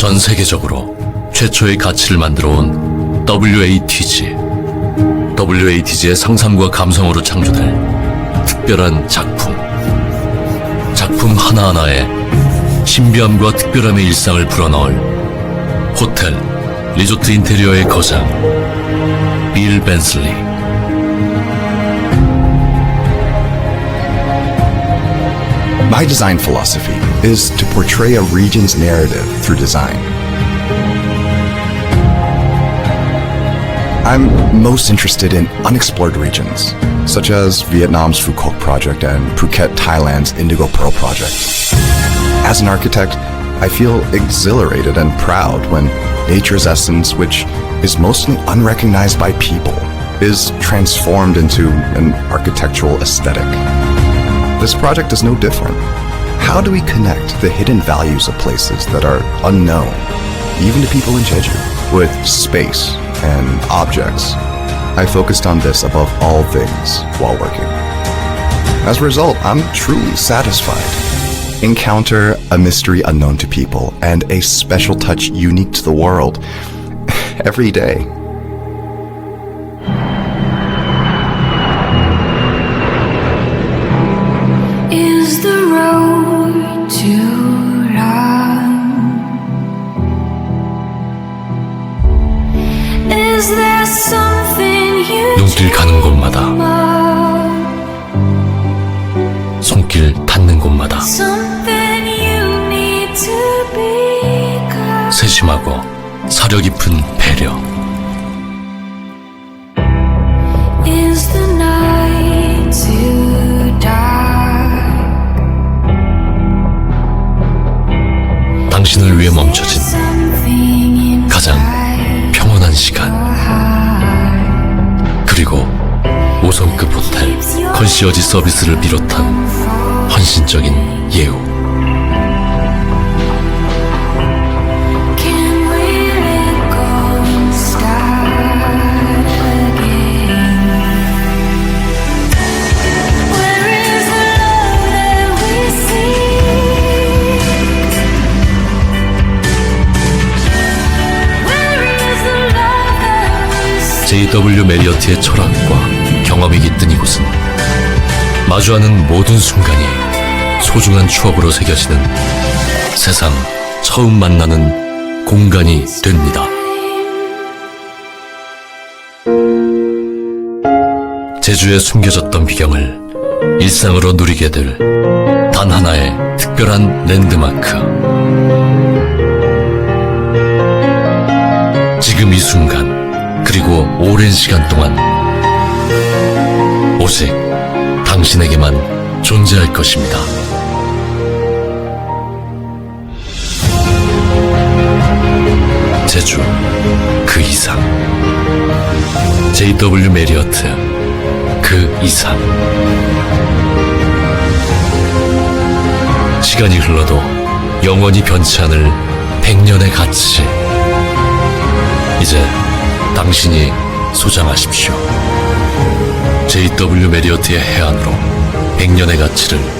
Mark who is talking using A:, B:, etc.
A: 전 세계적으로 최초의 가치를 만들어 온 WATG. WATG의 상상과 감성으로 창조될 특별한 작품. 작품 하나하나에 신비함과 특별함의 일상을 불어넣을 호텔, 리조트 인테리어의 거장, 빌 벤슬리.
B: My design philosophy is to portray a region's narrative through design. I'm most interested in unexplored regions, such as Vietnam's Phu Quoc project and Phuket, Thailand's Indigo Pearl project. As an architect, I feel exhilarated and proud when nature's essence, which is mostly unrecognized by people, is transformed into an architectural aesthetic. This project is no different. How do we connect the hidden values of places that are unknown, even to people in Jeju, with space and objects? I focused on this above all things while working. As a result, I'm truly satisfied. Encounter a mystery unknown to people and a special touch unique to the world every day.
A: 눈길 가는 곳마다? 손길 닿는 곳마다. 세심하고 사려 깊은 배려. 당신을 위해 멈춰진 가장 평온한 시간. 5성급 호텔 컨시어지 서비스를 비롯한 헌신적인 예우. JW 메리어트의 철학과 경험이 깃든 이곳은 마주하는 모든 순간이 소중한 추억으로 새겨지는 세상 처음 만나는 공간이 됩니다. 제주에 숨겨졌던 비경을 일상으로 누리게 될 단 하나의 특별한 랜드마크. 지금 이 순간, 그리고 오랜 시간 동안 오직 당신에게만 존재할 것입니다. 제주 그 이상 JW 메리어트 그 이상 시간이 흘러도 영원히 변치 않을 백년의 가치 이제 당신이 소장하십시오. JW 메리어트의 해안으로 백년의 가치를